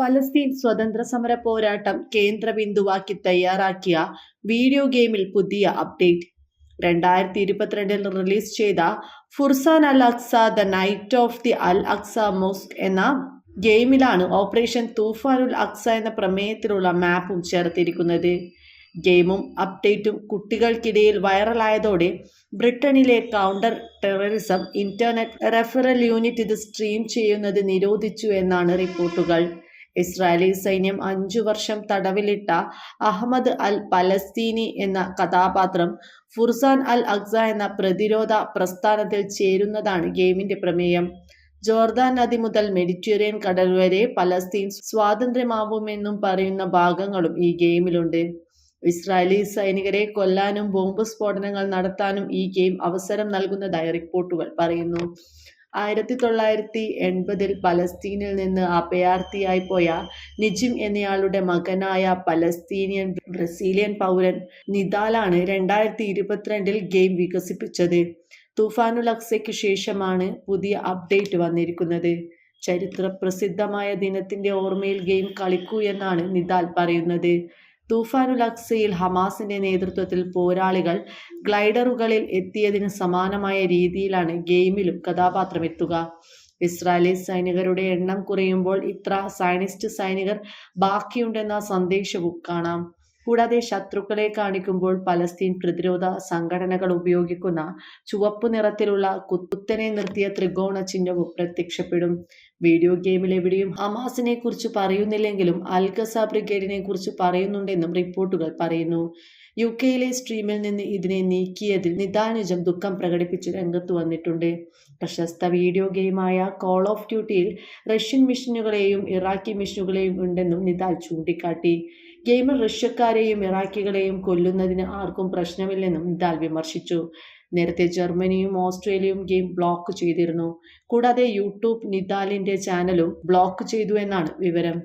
Palestine സ്വതന്ത്ര സമര പോരാട്ടം കേന്ദ്ര ബിന്ദുവാക്കി തയ്യാറാക്കിയ വീഡിയോ ഗെയിമിൽ പുതിയ അപ്ഡേറ്റ് രണ്ടായിരത്തി ഇരുപത്തിരണ്ടിൽ റിലീസ് ചെയ്ത Fursan al Aqsa the knight of the al Aqsa mosque എന്ന ഗെയിമിലാണ് ഓപ്പറേഷൻ തൂഫാനുൽ അക്സ എന്ന പ്രമേയത്തിലുള്ള മാപ്പും ചേർത്തിരിക്കുന്നത്. ഗെയിമും അപ്ഡേറ്റും കുട്ടികൾക്കിടയിൽ വൈറലായതോടെ ബ്രിട്ടനിലെ counter terrorism internet referral unit ഇത് സ്ട്രീം ചെയ്യുന്നത് നിരോധിച്ചു എന്നാണ് റിപ്പോർട്ടുകൾ ഇസ്രായേലി സൈന്യം അഞ്ചു വർഷം തടവിലിട്ട അഹമ്മദ് അൽ പലസ്തീനി എന്ന കഥാപാത്രം ഫുർസാൻ അൽ അക്സ എന്ന പ്രതിരോധ പ്രസ്ഥാനത്തിൽ ചേരുന്നതാണ് ഗെയിമിന്റെ പ്രമേയം. ജോർദാൻ നദി മുതൽ മെഡിറ്ററേനിയൻ കടൽ വരെ പലസ്തീൻ സ്വാതന്ത്ര്യമാവുമെന്നും പറയുന്ന ഭാഗങ്ങളും ഈ ഗെയിമിലുണ്ട്. ഇസ്രായേലി സൈനികരെ കൊല്ലാനും ബോംബ് സ്ഫോടനങ്ങൾ നടത്താനും ഈ ഗെയിം അവസരം നൽകുന്നതായി റിപ്പോർട്ടുകൾ പറയുന്നു. ആയിരത്തി തൊള്ളായിരത്തി എൺപതിൽ പലസ്തീനിൽ നിന്ന് അഭയാർത്ഥിയായി പോയ നിജിം എന്നയാളുടെ മകനായ പലസ്തീനിയൻ ബ്രസീലിയൻ പൗരൻ നിദാലാണ് രണ്ടായിരത്തി ഇരുപത്തിരണ്ടിൽ ഗെയിം വികസിപ്പിച്ചത്. തുഫാനുൽ അക്സയ്ക്ക് ശേഷമാണ് പുതിയ അപ്ഡേറ്റ് വന്നിരിക്കുന്നത്. ചരിത്ര പ്രസിദ്ധമായ ദിനത്തിന്റെ ഓർമ്മയിൽ ഗെയിം കളിക്കൂ എന്നാണ് നിദാൽ പറയുന്നത്. തൂഫാനുൽ അക്സയിൽ ഹമാസിന്റെ നേതൃത്വത്തിൽ പോരാളികൾ ഗ്ലൈഡറുകളിൽ എത്തിയതിന് സമാനമായ രീതിയിലാണ് ഗെയിമിലും കഥാപാത്രം എത്തുക. ഇസ്രായേലി സൈനികരുടെ എണ്ണം കുറയുമ്പോൾ ഇത്ര സൈനിസ്റ്റ് സൈനികർ ബാക്കിയുണ്ടെന്ന സന്ദേശവും കാണാം. കൂടാതെ ശത്രുക്കളെ കാണിക്കുമ്പോൾ പലസ്തീൻ പ്രതിരോധ സംഘടനകൾ ഉപയോഗിക്കുന്ന ചുവപ്പ് നിറത്തിലുള്ള കുത്തനെ നിർത്തിയ ത്രികോണ ചിഹ്നവും പ്രത്യക്ഷപ്പെടും. വീഡിയോ ഗെയിമിൽ എവിടെയും ഹമാസിനെ കുറിച്ച് പറയുന്നില്ലെങ്കിലും അൽഖസ ബ്രിഗേഡിനെ കുറിച്ച് പറയുന്നുണ്ടെന്നും റിപ്പോർട്ടുകൾ പറയുന്നു. യു കെയിലെ സ്ട്രീമിൽ നിന്ന് ഇതിനെ നീക്കിയതിൽ നിദാനുജം ദുഃഖം പ്രകടിപ്പിച്ച് രംഗത്ത് വന്നിട്ടുണ്ട്. പ്രശസ്ത വീഡിയോ ഗെയിമായ കോൾ ഓഫ് ഡ്യൂട്ടിയിൽ റഷ്യൻ മിഷനുകളെയും ഇറാഖി മിഷനുകളെയും ഉണ്ടെന്നും നിദാൽ ചൂണ്ടിക്കാട്ടി. ഗെയിമിൽ റഷ്യക്കാരെയും ഇറാഖികളെയും കൊല്ലുന്നതിന് ആർക്കും പ്രശ്നമില്ലെന്നും നിദാൽ വിമർശിച്ചു. നേരത്തെ ജർമ്മനിയും ഓസ്ട്രേലിയയും ഗെയിം ബ്ലോക്ക് ചെയ്തിരുന്നു. കൂടാതെ യൂട്യൂബ് നിദാലിന്റെ ചാനലും ബ്ലോക്ക് ചെയ്തു എന്നാണ് വിവരം.